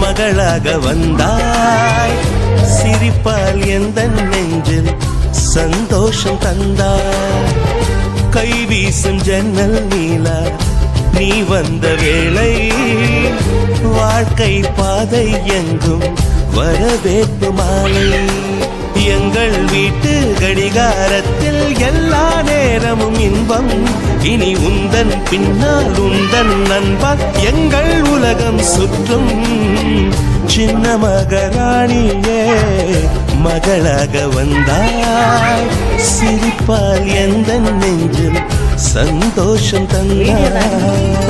மகளாக வந்தாய். சிரிப்பால் எந்த நெஞ்சில் சந்தோஷம் தந்தாய். கை வீசும் ஜன்னல் நீலா நீ வந்த வேளை வாழ்க்கை பாதை எங்கும் வரவேற்பு மாலை. எங்கள் வீட்டு கடிகாரத்தில் எல்லா நேரமும் இன்பம். இனி உந்தன் பின்னால் உந்தன் நண்பன் எங்கள் உலகம் சுற்றும். சின்ன மகராணியே மகளாக வந்தாய். சிரிப்பால் எந்த நெஞ்சில் சந்தோஷம் தந்தாய்.